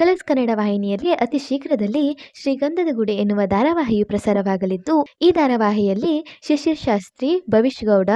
Colours Kannada ವಾಹಿನಿಯಲ್ಲಿ ಅತಿ ಶೀಘ್ರದಲ್ಲಿ ಶ್ರೀಗಂಧದ ಗುಡಿ ಎನ್ನುವ ಧಾರಾವಾಹಿಯು ಪ್ರಸಾರವಾಗಲಿದ್ದು, ಈ ಧಾರಾವಾಹಿಯಲ್ಲಿ ಶಿಶಿರ್ ಶಾಸ್ತ್ರಿ ಭವಿಷ್ ಗೌಡ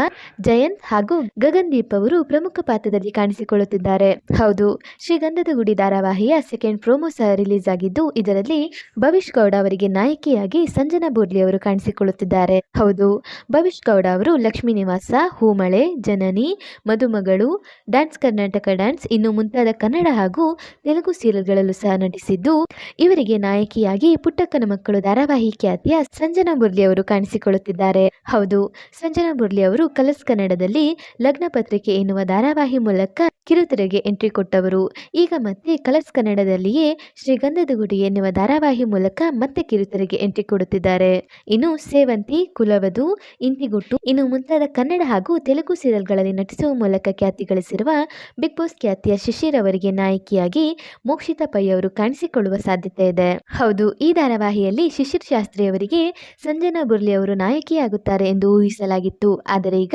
ಜಯಂತ್ ಹಾಗೂ ಗಗನ್ದೀಪ್ ಅವರು ಪ್ರಮುಖ ಪಾತ್ರದಲ್ಲಿ ಕಾಣಿಸಿಕೊಳ್ಳುತ್ತಿದ್ದಾರೆ. ಹೌದು ಶ್ರೀಗಂಧದ ಗುಡಿ ಧಾರಾವಾಹಿಯ ಸೆಕೆಂಡ್ ಪ್ರೋಮೋ ಸಹ ರಿಲೀಸ್ ಆಗಿದ್ದು ಇದರಲ್ಲಿ ಭವಿಷ್ ಗೌಡ ಅವರಿಗೆ ನಾಯಕಿಯಾಗಿ ಸಂಜನಾ ಬೋರ್ಲಿ ಅವರು ಕಾಣಿಸಿಕೊಳ್ಳುತ್ತಿದ್ದಾರೆ. ಹೌದು ಭವಿಷ್ ಗೌಡ ಅವರು ಲಕ್ಷ್ಮೀ ನಿವಾಸ, ಹೂಮಳೆ, ಜನನಿ, ಮದುಮಗಳು, ಡ್ಯಾನ್ಸ್ ಕರ್ನಾಟಕ ಡ್ಯಾನ್ಸ್, ಇನ್ನು ಮುಂತಾದ ಕನ್ನಡ ಹಾಗೂ ತೆಲುಗು ಸೀರಿಯಲ್ಗಳಲ್ಲೂ ಸಹ ನಟಿಸಿದ್ದು, ಇವರಿಗೆ ನಾಯಕಿಯಾಗಿ ಪುಟ್ಟಕ್ಕನ ಮಕ್ಕಳು ಧಾರಾವಾಹಿ ಖ್ಯಾತಿಯ ಸಂಜನಾ ಬುರ್ಲಿ ಅವರು ಕಾಣಿಸಿಕೊಳ್ಳುತ್ತಿದ್ದಾರೆ. ಹೌದು, ಸಂಜನಾ ಬುರ್ಲಿ ಅವರು ಕಲರ್ಸ್ ಕನ್ನಡದಲ್ಲಿ ಲಗ್ನ ಪತ್ರಿಕೆ ಎನ್ನುವ ಧಾರಾವಾಹಿ ಮೂಲಕ ಕಿರುತೆರೆಗೆ ಎಂಟ್ರಿ ಕೊಟ್ಟವರು. ಈಗ ಮತ್ತೆ ಕಲರ್ಸ್ ಕನ್ನಡದಲ್ಲಿಯೇ ಶ್ರೀಗಂಧದ ಗುಡಿ ಎನ್ನುವ ಧಾರಾವಾಹಿ ಮೂಲಕ ಮತ್ತೆ ಕಿರುತೆರೆಗೆ ಎಂಟ್ರಿ ಕೊಡುತ್ತಿದ್ದಾರೆ. ಇನ್ನು ಸೇವಂತಿ, ಕುಲವಧು ಇಂತಿಗುಟ್ಟು ಇನ್ನು ಮುಂತಾದ ಕನ್ನಡ ಹಾಗೂ ತೆಲುಗು ಸೀರಿಯಲ್ಗಳಲ್ಲಿ ನಟಿಸುವ ಮೂಲಕ ಖ್ಯಾತಿ ಗಳಿಸಿರುವ ಬಿಗ್ ಬಾಸ್ ಖ್ಯಾತಿಯ ಶಿಶಿರ್ ಅವರಿಗೆ ನಾಯಕಿಯಾಗಿ ಮೋಕ್ಷಿತಾ ಅವರು ಕಾಣಿಸಿಕೊಳ್ಳುವ ಸಾಧ್ಯತೆ ಇದೆ. ಹೌದು, ಈ ಧಾರಾವಾಹಿಯಲ್ಲಿ ಶಿಶಿರ್ ಶಾಸ್ತ್ರಿ ಅವರಿಗೆ ಸಂಜನಾ ಬುರ್ಲಿ ಅವರು ನಾಯಕಿಯಾಗುತ್ತಾರೆ ಎಂದು ಊಹಿಸಲಾಗಿತ್ತು. ಆದರೆ ಈಗ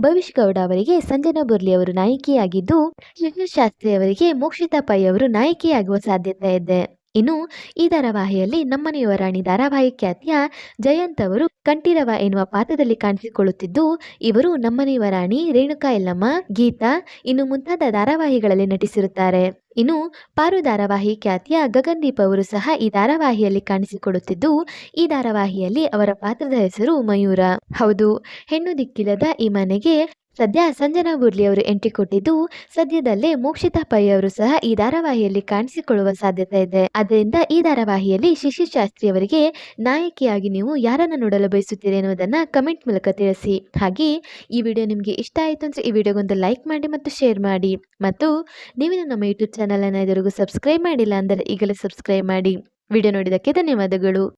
ಭವಿಷ್ ಗೌಡ ಅವರಿಗೆ ಸಂಜನಾ ಬುರ್ಲಿ ಅವರು ನಾಯಕಿಯಾಗಿದ್ದು, ಶಿಶಿರ್ ಶಾಸ್ತ್ರಿ ಅವರಿಗೆ ಮೋಕ್ಷಿತಾ ಪೈ ಅವರು ನಾಯಕಿಯಾಗುವ ಸಾಧ್ಯತೆ ಇದೆ. ಇನ್ನು ಈ ಧಾರಾವಾಹಿಯಲ್ಲಿ ನಮ್ಮನೆಯುವ ರಾಣಿ ಧಾರಾವಾಹಿ ಖ್ಯಾತಿಯ ಜಯಂತ್ ಅವರು ಕಂಠೀರವ ಎನ್ನುವ ಪಾತ್ರದಲ್ಲಿ ಕಾಣಿಸಿಕೊಳ್ಳುತ್ತಿದ್ದು, ಇವರು ನಮ್ಮನೆಯುವ ರಾಣಿ ರೇಣುಕಾ ಯಲ್ಲಮ್ಮ, ಗೀತಾ ಇನ್ನು ಮುಂತಾದ ಧಾರಾವಾಹಿಗಳಲ್ಲಿ ನಟಿಸಿರುತ್ತಾರೆ. ಇನ್ನು ಪಾರು ಧಾರಾವಾಹಿ ಖ್ಯಾತಿಯ ಗಗನ್ದೀಪ್ ಅವರು ಸಹ ಈ ಧಾರಾವಾಹಿಯಲ್ಲಿ ಕಾಣಿಸಿಕೊಳ್ಳುತ್ತಿದ್ದು, ಈ ಧಾರಾವಾಹಿಯಲ್ಲಿ ಅವರ ಪಾತ್ರದ ಹೆಸರು ಮಯೂರ. ಹೌದು, ಹೆಣ್ಣು ದಿಕ್ಕಿಲ್ಲದ ಈ ಮನೆಗೆ ಸದ್ಯ ಸಂಜನಾ ಬುರ್ಲಿ ಅವರು ಎಂಟ್ರಿ ಕೊಟ್ಟಿದ್ದು ಸದ್ಯದಲ್ಲೇ ಮೋಕ್ಷಿತಾ ಪೈ ಅವರು ಸಹ ಈ ಧಾರಾವಾಹಿಯಲ್ಲಿ ಕಾಣಿಸಿಕೊಳ್ಳುವ ಸಾಧ್ಯತೆ ಇದೆ. ಆದ್ದರಿಂದ ಈ ಧಾರಾವಾಹಿಯಲ್ಲಿ ಶಿಶಿ ಶಾಸ್ತ್ರಿ ಅವರಿಗೆ ನಾಯಕಿಯಾಗಿ ನೀವು ಯಾರನ್ನು ನೋಡಲು ಬಯಸುತ್ತೀರಿ ಎನ್ನುವುದನ್ನು ಕಮೆಂಟ್ ಮೂಲಕ ತಿಳಿಸಿ. ಹಾಗೆ ಈ ವಿಡಿಯೋ ನಿಮಗೆ ಇಷ್ಟ ಆಯಿತು ಅಂದರೆ ಈ ವಿಡಿಯೋಗೊಂದು ಲೈಕ್ ಮಾಡಿ ಮತ್ತು ಶೇರ್ ಮಾಡಿ. ಮತ್ತು ನೀವಿನ್ನು ನಮ್ಮ ಯೂಟ್ಯೂಬ್ ಚಾನಲನ್ನು ಇದುವರೆಗೂ ಸಬ್ಸ್ಕ್ರೈಬ್ ಮಾಡಿಲ್ಲ ಅಂದರೆ ಈಗಲೇ ಸಬ್ಸ್ಕ್ರೈಬ್ ಮಾಡಿ. ವಿಡಿಯೋ ನೋಡಿದ್ದಕ್ಕೆ ಧನ್ಯವಾದಗಳು.